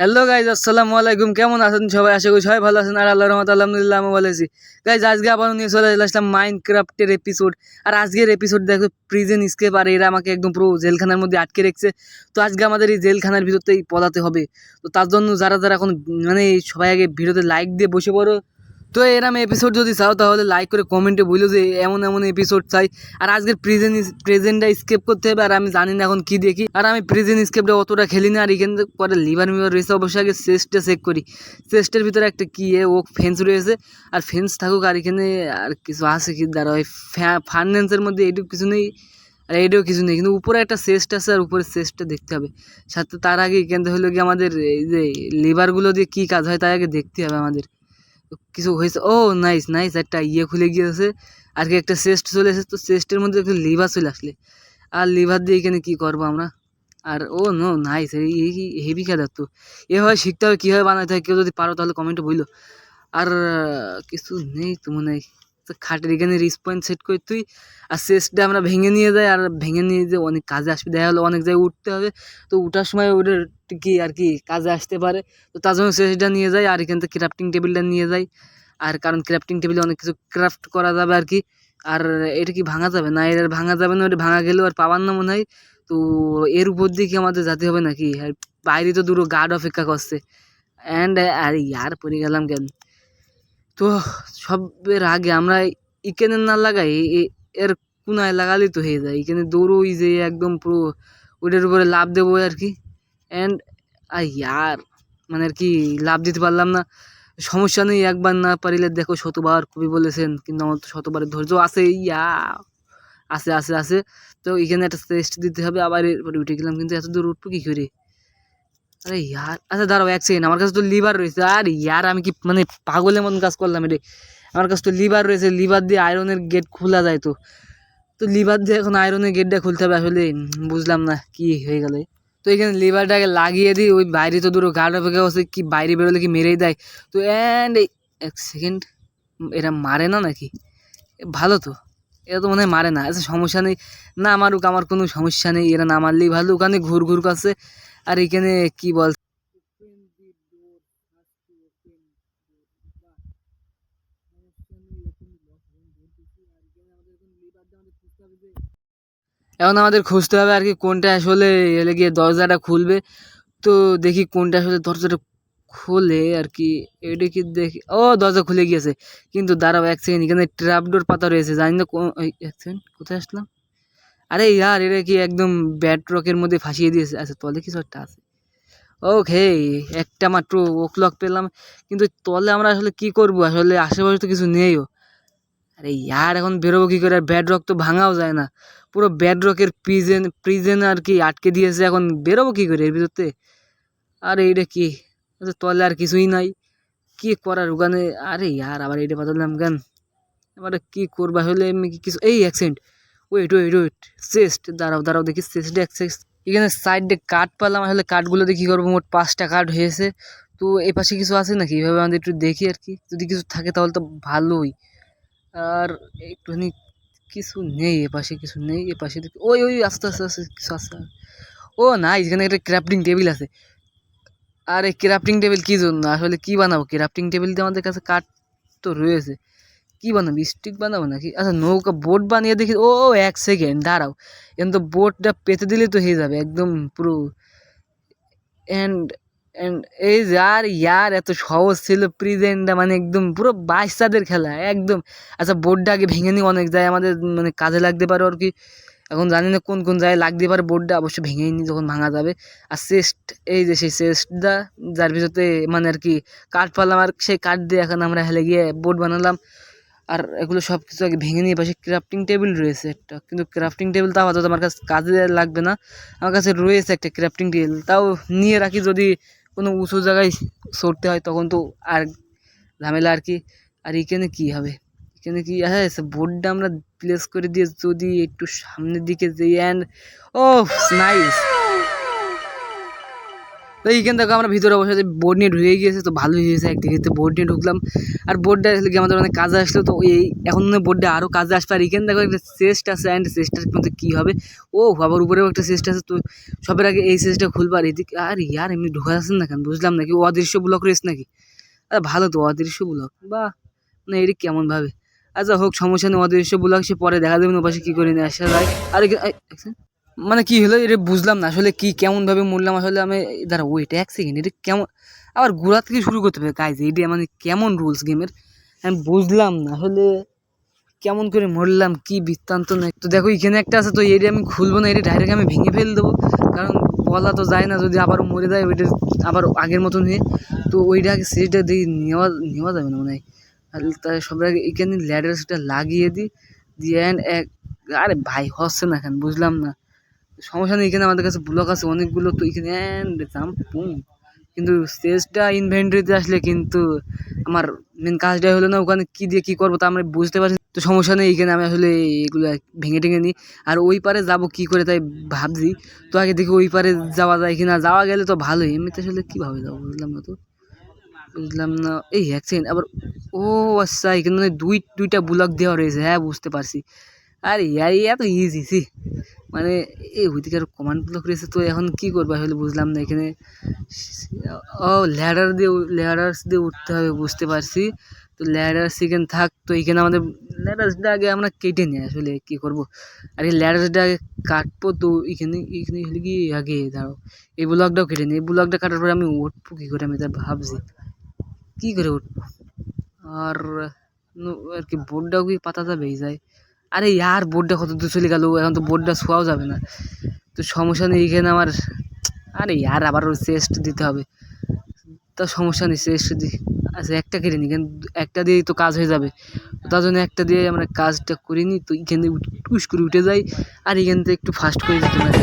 Hello guys আসসালামু আলাইকুম। কেমন আছেন সবাই? আশা করি সবাই ভালো আছেন। আর আল্লাহ রহমত আলহামদুলিল্লাহ আমি ভালো আছি। গাইজ আজকে আবার নিয়ে চলে আসলাম মাইন্ড ক্রাফ্টের এপিসোড আর আজকের এপিসোড দেখো প্রিজেন স্কেপ আর এরা আমাকে একদম পুরো জেলখানার মধ্যে আটকে রেখেছে। তো আজকে আমাদের এই জেলখানার ভিতরতেই পলাতে হবে। তো তার জন্য যারা যারা এখন মানে সবাই আগে ভিডিওতে লাইক দিয়ে বসে পড়ো। তো এরম এপিসোড যদি চাও, তাহলে লাইক করে কমেন্টে বলল যে এমন এমন এপিসোড চাই। আর আজকের প্রেজেন্ট প্রেজেন্টটা স্কেপ করতে হবে, আর আমি জানি না এখন কি দেখি আর আমি প্রেজেন্ট স্কেপটা অতটা খেলি না, আর এখান পরে লিভার মিভার রয়েছে, অবশ্যই আগে চেস্টটা চেক করি। চেস্টের ভিতরে একটা কী ও ফেন্স রয়েছে, আর ফেন্স থাকুক, আর এখানে আর কিছু আছে কি? দাঁড়া ওই ফার্নেন্সের মধ্যে এইটুকু কিছু নেই, আর এইটাও কিছু নেই। কিন্তু উপরে একটা চেস্ট আছে, আর উপরে চেস্টটা দেখতে হবে। সাথে তার আগে এখান থেকে হলো কি আমাদের এই যে লিভারগুলো দিয়ে কী কাজ হয়, তাই আগে দেখতে হবে আমাদের। কিছু হয়েছে। ও নাইস নাইস একটা ইয়ে খুলে গিয়েছে। আর কি একটা চেস্ট চলে এসেছে। তো চেস্টের মধ্যে একটা লিভার চলে আসলে। আর লিভার দিয়ে এখানে কী করব আমরা? আর, ও নো নাইস হেভি খেলার তো। এভাবে শিখতে হবে, কীভাবে বানাতে হয়, কেউ যদি পারো তাহলে কমেন্টে বলল আর, কিছু নেই তো মনে হয়। খাটের এখানে রিসপয়েন্ট সেট করে তুই আর চেস্টটা আমরা ভেঙে নিয়ে যাই আর ভেঙে নিয়ে যে অনেক কাজে আসবে। দেখা হলো অনেক জায়গায় উঠতে হবে। তো উঠার সময় ওদের কি আর কি কাজে আসতে পারে। তো তার জন্য চেস্টটা নিয়ে যাই আর এখান থেকে ক্রাফটিং টেবিলটা নিয়ে যাই। আর কারণ ক্রাফটিং টেবিলে অনেক কিছু ক্রাফট করা যাবে আর কি। আর এটা কি ভাঙা যাবে? না এর ভাঙা যাবে না ওটা ভাঙা গেলেও আর পাবার না মনে হয়। তো এর উপর দিয়ে কি আমাদের যেতে হবে নাকি? আর বাইরে তো দুটো গার্ড অপেক্ষা করছে। অ্যান্ড আর, ইয়ার পড়ে গেলাম কেন? তো সবের আগে আমরা ইকেনে না লাগাই এর কোনায় লাগালেই তো হয়ে যায়। এখানে দৌড়োই যে একদম পুরো ওইটার উপরে লাভ দেবো আর কি। অ্যান্ড আর মানে আর কি লাভ দিতে পারলাম না। সমস্যা নেই, একবার না পারিলে দেখো শতবার কবি বলেছেন, কিন্তু আমার তো শতবারের ধৈর্য আছে ইয়া। আছে আছে আছে। তো এখানে একটা টেস্ট দিতে হবে, আবার এরপরে উঠে গেলাম, কিন্তু এত দূর উঠবো কী করে? আরে ইয়ার আচ্ছা দাঁড়াও এক সেকেন্ড আমার কাছে তো লিভার রয়েছে। আর ইয়ার, আমি কি মানে পাগলের মতন কাজ করলাম এটা আমার কাছে তো লিভার রয়েছে লিভার দিয়ে আয়রনের গেট খোলা যায় তো। তো লিভার দিয়ে এখন আয়রনের গেটটা খুলতে হবে আসলে বুঝলাম না কি হয়ে গেল তো এখানে লিভারটাকে লাগিয়ে দিই, ওই বাইরে তো দুটো গার্ড অপেক্ষা করছে, কি বাইরে বেরোলে কি মেরেই দেয়। তো অ্যান্ড এক সেকেন্ড এরা মারে না নাকি? ভালো তো, এরা তো মনে হয় মারে না। আচ্ছা সমস্যা নেই, না মারুক, আমার কোনো সমস্যা নেই, এরা না মারলেই ভালো। ওখানে ঘুর ঘুর করছে আর এখানে কি বল এখন আমাদের খুঁজতে হবে আর কি কোনটা আসলে এলে গিয়ে দরজাটা খুলবে। তো দেখি কোনটা আসলে দরজাটা খোলে আর কি। এটা কি দেখি ও, দরজা খুলে গিয়েছে। কিন্তু দাঁড়াও এক সেকেন্ড এখানে ট্র্যাপডোর পাতা রয়েছে। জানি না এক সেকেন্ড কোথায় আসলাম? আরে ইয়ার এটা কি একদম ব্যাট রকের মধ্যে ফাঁসিয়ে দিয়েছে? আচ্ছা তলে কিছু একটা আছে। ওকে একটা মাত্র ও ক্লক পেলাম। কিন্তু তলে আমরা আসলে কি করব? আসলে আশেপাশে তো কিছু নেইও আরে ইয়ার, এখন বেরোবো কী করে? আর ব্যাড রক তো ভাঙাও যায় না। পুরো ব্যাড রকের প্রিজেন প্রিজেন আর কি আটকে দিয়েছে এখন। বেরোবো কী করে এর ভিতরতে? আরে এইটা কি? আচ্ছা তলে আর কিছুই নাই। কি করার ওখানে? আরে ইয়ার, আবার এটা পাঠালাম কেন? এবারে কী করব? আসলে এমনি কিছু এই accident wait wait wait chest দাঁড়াও দাঁড়াও, দেখি চেস্টে অ্যাক্সেস এখানে সাইডে কাঠ পেলাম, আসলে কাঠগুলো কী করব, মোট পাঁচটা কাঠ হয়েছে। তো এই পাশে কিছু আছে নাকি? এইভাবে আমাদের একটু দেখি আর কি। যদি কিছু থাকে তাহলে তো ভালোই। আর একটুখানি কিছু নেই, এ পাশে কিছু নেই, এ পাশে দেখি ওই ওই, আস্তে আস্তে আস্তে, কিছু আস্তে ও না এখানে একটা ক্রাফটিং টেবিল আছে। আর এই ক্রাফটিং টেবিল কী জন্য? আসলে কী বানাবো? ক্রাফটিং টেবিল দিয়ে আমাদের কাছে কাঠ তো রয়েছে। কী বানাবো? স্টিক বানাবো নাকি? আচ্ছা নৌকা, বোট বানিয়ে দেখি। ও এক সেকেন্ড, দাঁড়াও। এখন তো বোটটা পেতে দিলে তো হয়ে যাবে, একদম পুরো। অ্যান্ড অ্যান্ড এই আর ইয়ার এত সহজ ছিল প্রিজেন্টটা মানে একদম পুরো বাচ্চাদের খেলা, একদম। আচ্ছা বোর্ডটা আগে ভেঙে নিই, অনেক যায় আমাদের মানে কাজে লাগতে পারে আর কি। এখন জানি না কোন কোন জায়গায় লাগতে পারে বোর্ডটা অবশ্যই ভেঙে নিই, যখন ভাঙা যাবে। আর চেস্ট এই যে সেই চেস্টটা যার ভিতরতে মানে আর কি, কাঠ পারলাম আর সেই কাঠ দিয়ে এখন আমরা হেলে গিয়ে বোর্ড বানালাম। আর এগুলো সব কিছু আগে ভেঙে নিয়ে পাশে ক্রাফটিং টেবিল রয়েছে একটা। কিন্তু ক্রাফটিং টেবিল তাও আপাতত আমার কাছে কাজে লাগবে না। আমার কাছে রয়েছে একটা ক্রাফটিং টেবিল তাও নিয়ে রাখি যদি কোনো উঁচু জায়গায় সরতে হয় তখন তো আর ঝামেলা আর কি। আর এখানে কি হবে? এখানে কি হ্যাঁ বোর্ডটা আমরা প্লেস করে দিয়ে যদি একটু সামনের দিকে যাই অ্যান্ড ও নাইস তো এইখান থেকে আমরা ভিতরে বসে বোর্ড নিয়ে ঢুকে গিয়েছে, তো ভালোই হয়েছে। একদিকে তো বোর্ড নিয়ে ঢুকলাম। আর বোর্ডটা আসলে কি আমাদের অনেক কাজে আসলো, তো এই এখন বোর্ডটা আরও কাজে আসবে। আর এখানে দেখো একটা চেস্ট আছে অ্যান্ড চেস্টটার মধ্যে কী হবে? ও আবার উপরেও একটা চেস্ট আছে, তো সবের আগে এই চেস্টটা খুলবো। আর এদিকে, আর ইয়ার এমনি ঢোকা যাচ্ছে না কেন? বুঝলাম নাকি? অদৃশ্য ব্লক রয়েছে নাকি? আরে ভালো তো, অদৃশ্য ব্লক বাহ! না এটি কেমনভাবে আচ্ছা হোক, সমস্যা নেই, অদৃশ্য ব্লক সে পরে দেখা দেবেন ওপাশে কী করে নিয়ে আসা যায়? আর মানে কি হলো এটা বুঝলাম না। আসলে কি কেমন ভাবে মরলাম? আসলে আমি, দাঁড়া ওইটা এক সেকেন্ড এটা কেমন? আবার গোড়া থেকে শুরু করতে হবে। কাজ এইটা মানে কেমন রুলস গেমের আমি বুঝলাম না। আসলে কেমন করে মরলাম? কি বৃত্তান্ত না? তো দেখো, এখানে একটা আছে, তো এইটা আমি খুলবো না এটা ডাইরেক্ট আমি ভেঙে ফেল দেবো। কারণ বলা তো যায় না, যদি আবার মরে যায় ওইটা আবার আগের মতন হয়ে। তো ওইটা আগে সেটা দিয়ে নেওয়া নেওয়া যাবে না মনে হয়। তাই সবার আগে এখানে ল্যাডার সেটা লাগিয়ে দিই। দিয়ে এক আরে ভাই, হচ্ছে না এখন বুঝলাম না। সমস্যা নেই, এখানে আমাদের কাছে ব্লক আছে, অনেকগুলো তো এখানে পুম কিন্তু স্টেজটা ইনভেন্টরিতে আসলে কিন্তু আমার মেন কাজটাই হলো না, ওখানে কী দিয়ে কী করব তা আমরা বুঝতে পারছি। তো সমস্যা নেই, এখানে আমি আসলে এগুলো ভেঙে টেঙে নিই। আর ওই পারে যাব কী করে তাই ভাবছি। তো আগে দেখি ওই পারে যাওয়া যায় কি না যাওয়া গেলে তো ভালোই এমনিতে আসলে কীভাবে যাব বুঝলাম না তো। বুঝলাম না, এই এক সেকেন্ড আবার ও আচ্ছা এখানে দুই, দুইটা ব্লক দেওয়া রয়েছে হ্যাঁ বুঝতে পারছি। আরে ইয়ার এত ইজি সি মানে এই ওইদিকে আর কমান্ড ব্লক রয়েছে, তো এখন কী করব? আসলে বুঝলাম না, এখানে ও ল্যাডার দিয়ে ল্যাডার্স দিয়ে উঠতে হবে, বুঝতে পারছি। তো ল্যাডার্স এখানে থাক, তো এখানে আমাদের ল্যাডার্সটা আগে আমরা কেটে নিই আসলে, কী করব? আর এই ল্যাডার্সটা আগে কাটবো, তো এখানে এখানে হলে কি আগে, দাঁড়াও। এই ব্লকটাও কেটে নিই। এই ব্লকটা কাটার পরে আমি উঠবো কী করে, আমি তা ভাবছি। কী করে উঠবো? আর আর কি বোর্ডটাও কি পাতাটা বেয়ে যায়? আরে ইয়ার, বোর্ডটা কত দূর চলে গেল, এখন তো বোর্ডটা শোয়াও যাবে না। তো সমস্যা নেই, এখানে আমার আরে ইয়ার, আবার চেস্ট দিতে হবে। তা সমস্যা নেই চেস্ট দি। আচ্ছা একটা কেটে নিই কিন্তু একটা দিয়েই তো কাজ হয়ে যাবে। তার জন্য একটা দিয়ে আমরা কাজটা করিনি তো এখানে টুস করে উঠে যাই, আর এখান থেকে একটু ফাস্ট করে যেতে পারি।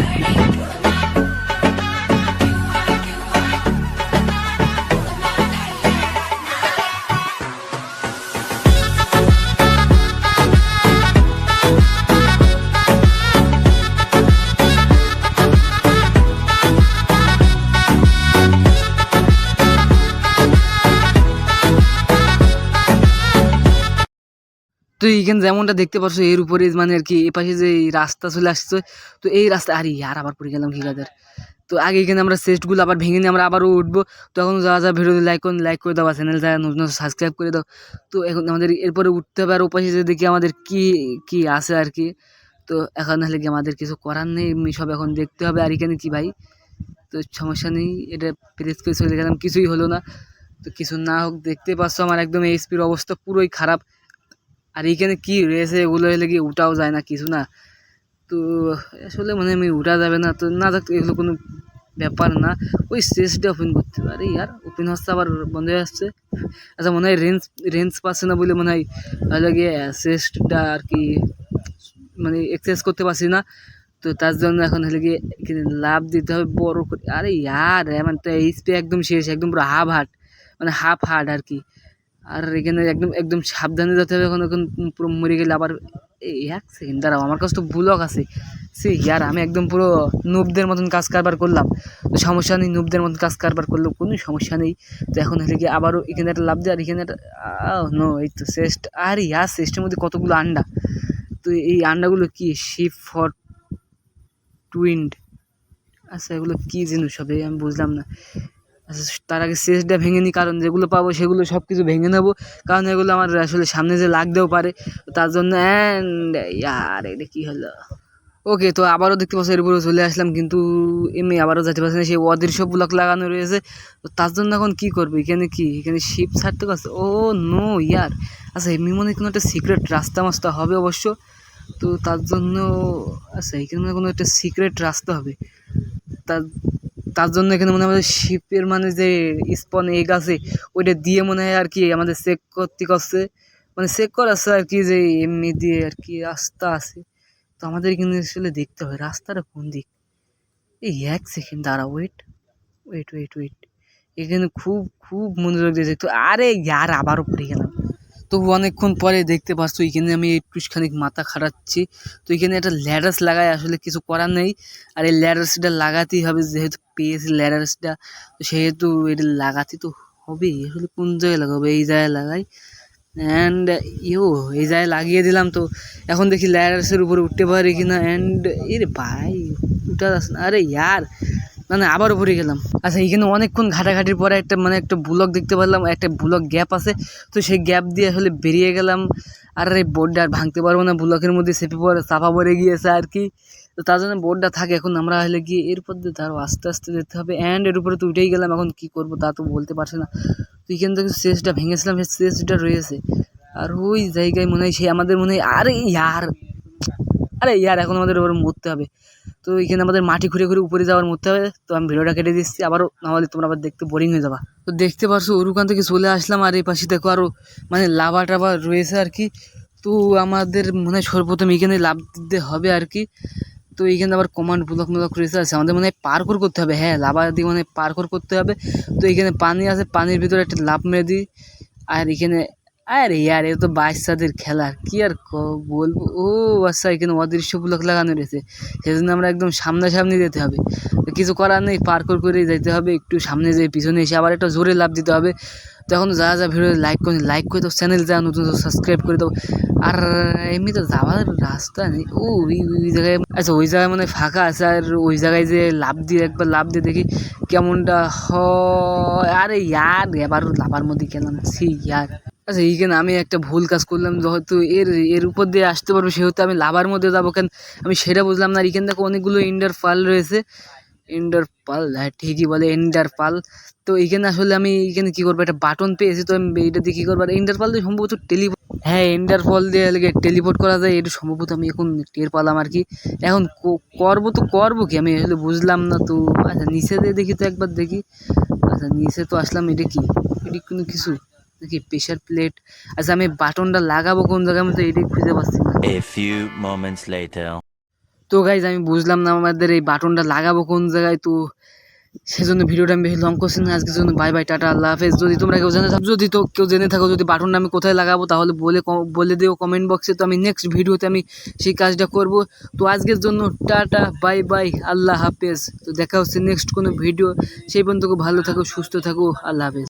তো এইখানে যেমনটা দেখতে পাচ্ছ, এর উপরে মানে আর কি এ পাশে যে রাস্তা চলে আসছে, তো এই রাস্তা, আরে আর আবার পড়ে গেলাম কি তো আগে এখানে আমরা সেটগুলো আবার ভেঙে নিয়ে আমরা আবারও উঠবো। তখন যারা যা ভিডিও লাইক করুন লাইক করে দাও চ্যানেল যারা নতুন সাবস্ক্রাইব করে দাও। তো এখন আমাদের এরপরে উঠতে হবে আর ওপাশে যে দেখি আমাদের কি কি আছে আর কি। তো এখন হলে কি আমাদের কিছু করার নেই সব এখন দেখতে হবে আর এখানে কি ভাই। তো সমস্যা নেই, এটা প্রেস করে চলে গেলাম, কিছুই হলো না। তো কিছু না হোক, দেখতে পাচ্ছ আমার একদম এইচপির অবস্থা পুরোই খারাপ। আর এইখানে কি রয়েছে এগুলো হলে কি উঠাও যায় না কিছু না। তো আসলে মনে আমি উঠা যাবে না, তো না থাকতো এগুলো কোনো ব্যাপার না। ওই স্টেজটা ওপেন করতে পারে। ইয়ার ওপেন হচ্ছে আবার বন্ধ হয়ে আসছে। আচ্ছা মনে হয় রেঞ্জ রেঞ্জ পাচ্ছে না বলে মনে হয় তাহলে গিয়ে চেস্টটা আর কি মানে এক্সারসাইজ করতে পারছি না। তো তার জন্য এখন হলে গিয়ে লাভ দিতে হবে বড় করে। আরে ইয়ার মানে তো এইচপি একদম শেষ, একদম পুরো হাফ হার্ট মানে হাফ হার্ট আর কি। আর এখানে একদম একদম সাবধানে যেতে হবে এখন এখন পুরো মরে গেলে আবার এক সেকেন্ড দাঁড়াও, আমার কাছে তো ব্লক আছে। সে, ইয়ার, আমি একদম পুরো নুবদের মতন কাজ কারবার করলাম। তো সমস্যা নেই নুবদের মতন কাজ কারবার করল, কোনো সমস্যা নেই। তো এখন হলে গিয়ে আবারও এখানে একটা লাভ দেয়, আর এখানে একটা নো এই তো চেস্ট আর ইয়ার চেস্টের মধ্যে কতগুলো আন্ডা? তো এই আন্ডাগুলো কি? শিপ ফর টুইন্ড আচ্ছা এগুলো কী জিনিস হবে? আমি বুঝলাম না। তার আগে শেষটা ভেঙে নিই, কারণ যেগুলো পাবো সেগুলো সব কিছু ভেঙে নেব। কারণ এগুলো আমার আসলে সামনে যে লাগতেও পারে, তার জন্য অ্যান্ড ইয়ার, এটা কী হলো? ওকে তো আবারও দেখতে পাচ্ছি, এর উপরে চলে আসলাম, কিন্তু এমনি আবারও যেতে পারছি না, সেই অদৃশ্য ব্লক লাগানো রয়েছে। তো তার জন্য এখন কী করব? এখানে কি? এখানে শিপ ছাড়তে পারছে? ও নো ইয়ার। আচ্ছা এমনি মনে কোনো একটা সিক্রেট রাস্তা মাস্তা হবে অবশ্য। তো তার জন্য আচ্ছা এখানে কোনো একটা সিক্রেট রাস্তা হবে। তার তার জন্য এখানে মনে হয় আমাদের শিপের মানে যে স্পন এগ আছে, ওইটা দিয়ে মনে হয় আর কি আমাদের চেক করতে করছে। মানে চেক করাচ্ছে আর কি যে এমনি দিয়ে আর কি রাস্তা আছে। তো আমাদের এখানে আসলে দেখতে হবে রাস্তাটা কোন দিক? এই এক সেকেন্ড দাঁড়া ওয়েট ওয়েট ওয়েট ওয়েট এখানে খুব খুব মনোযোগ দিয়ে দেখতো আরে, ইয়ার আবারও পড়ে গেলাম। তো অনেকক্ষণ পরে দেখতে পাচ্ছ, এখানে আমি একটুখানি মাথা খাটাচ্ছি। তো এখানে একটা ল্যাডার্স লাগাই আসলে কিছু করার নেই। আর এই ল্যাডার্সটা লাগাতেই হবে, যেহেতু পেয়েছি ল্যাডার্সটা তো সেহেতু এটা লাগাতে তো হবেই, আসলে কোন জায়গায় লাগাবো? এই জায়গায় লাগাই। অ্যান্ড ইও এই জায়গায় লাগিয়ে দিলাম তো। এখন দেখি ল্যাডার্সের উপরে উঠতে পারি কিনা। অ্যান্ড এর ভাই, উঠা না। আরে, ইয়ার! না না, আবার উপরে গেলাম। আচ্ছা এখানে অনেকক্ষণ ঘাটাঘাটির পরে একটা মানে একটা ব্লক দেখতে পারলাম, একটা ব্লক গ্যাপ আছে। তো সেই গ্যাপ দিয়ে আসলে বেরিয়ে গেলাম। আর এই বোর্ডটা আর ভাঙতে পারব না ব্লকের মধ্যে চেপে পড়ে, চাপা পড়ে গিয়েছে আর কি। তো তার জন্য বোর্ডটা থাকে, এখন আমরা হলে গিয়ে এরপর দিয়ে তারও আস্তে আস্তে যেতে হবে। অ্যান্ড এর উপরে তো উঠেই গেলাম, এখন কি করব তা তো বলতে পারছি না। তো এখান থেকে চেস্টটা ভেঙেছিলাম, সেই চেস্টটা রয়েছে। আর ওই জায়গায় মনে হয় সে আমাদের মনে হয়, আরে, ইয়ার! আরে ইয়ার, এখন আমাদের ওপর মরতে হবে। তো এখানে আমাদের মাটি ঘুরে ঘুরে উপরে যাওয়ার মরতে হবে। তো আমি ভিডিওটা কেটে দিচ্ছি, আবারও নাহলে তোমরা আবার দেখতে বোরিং হয়ে যাবা। তো দেখতে পারছ ওরুকান থেকে চলে আসলাম, আর এই পাশে দেখো আরও মানে লাভা টাভা রয়েছে আর কি। তো আমাদের মনে হয় সর্বপ্রথম এখানে লাভ দিতে হবে আর কি। তো এইখানে আবার কমান্ড ব্লক ব্লক রয়েছে, আছে। আমাদের মনে হয় পার্কর করতে হবে। হ্যাঁ লাভা দিয়ে মানে পার্কর করতে হবে। তো এখানে পানি আছে, পানির ভিতরে একটা লাভ মেরে দিই। আর এখানে আরে ইয়ার, এ তো বাচ্চাদের খেলা, কি আর বলব? ও আচ্ছা এখানে অদৃশ্য ব্লক লাগানো রয়েছে। সেজন্য আমরা একদম সামনাসামনি যেতে হবে। কিছু করার নেই পার্কর করে যেতে হবে, একটু সামনে যেয়ে পিছনে এসে আবার একটা জোরে লাভ দিতে হবে। তখন যা যা ভিডিও লাইক করে লাইক করে দাও চ্যানেল যা নতুন সাবস্ক্রাইব করে দাও। আর এমনি তো যাওয়ার রাস্তা নেই। ও, ওই ওই জায়গায় আচ্ছা ওই জায়গায় মানে ফাঁকা আছে, আর ওই জায়গায় যে লাভ দিয়ে, একবার লাভ দিয়ে দেখি কেমনটা হয়। আরে ইয়ার, এবার লাভার মধ্যে গেলাম। ছি, ইয়ার। আচ্ছা এইখানে আমি একটা ভুল কাজ করলাম যেহেতু এর এর উপর দিয়ে আসতে পারব, সেহেতু আমি লাভার মধ্যে যাব, কেন আমি সেটা বুঝলাম না। এখানে দেখো অনেকগুলো ইন্ডার পাল রয়েছে। ইন্ডার পাল হ্যাঁ ঠিকই বলে, ইন্ডার পাল। তো এইখানে আসলে আমি এখানে কী করব, একটা বাটন পেয়েছি, তো আমি এইটা দিয়ে কী করব? আর ইন্ডার পাল দিয়ে সম্ভবত টেলি হ্যাঁ ইন্ডার ফল দিয়ে টেলিপোর্ট করা যায়, এটা সম্ভবত আমি এখন টের পেলাম আর কি। এখন করব তো করব কি, আমি আসলে বুঝলাম না, তো আচ্ছা নিচে দিয়ে দেখি তো একবার দেখি। আচ্ছা নিচে তো আসলাম, এটা কি? এটি কোনো কিছু? নাকি প্রেশার প্লেট আচ্ছা আমি বাটনটা লাগাবো কোন জায়গায়? আমি তো এটাই খুঁজে পাচ্ছি না। A few moments later. তো গাইজ আমি বুঝলাম না আমাদের এই বাটনটা লাগাবো কোন জায়গায় তো সেজন্য ভিডিওটা আমি বেশি লং করছি না। আজকের জন্য বাই বাই টাটা আল্লাহ হাফেজ। যদি তোমরা কেউ জেনে থাকো যদি তো কেউ জেনে থাকো যদি বাটনটা আমি কোথায় লাগাবো তাহলে বলে বলে দিও কমেন্ট বক্সে তো আমি নেক্সট ভিডিওতে আমি সেই কাজটা করব। তো আজকের জন্য টাটা বাই বাই আল্লাহ হাফেজ। তো দেখা হচ্ছে নেক্সট কোনো ভিডিও সেই পর্যন্ত ভালো থাকো সুস্থ থাকো আল্লাহ হাফেজ।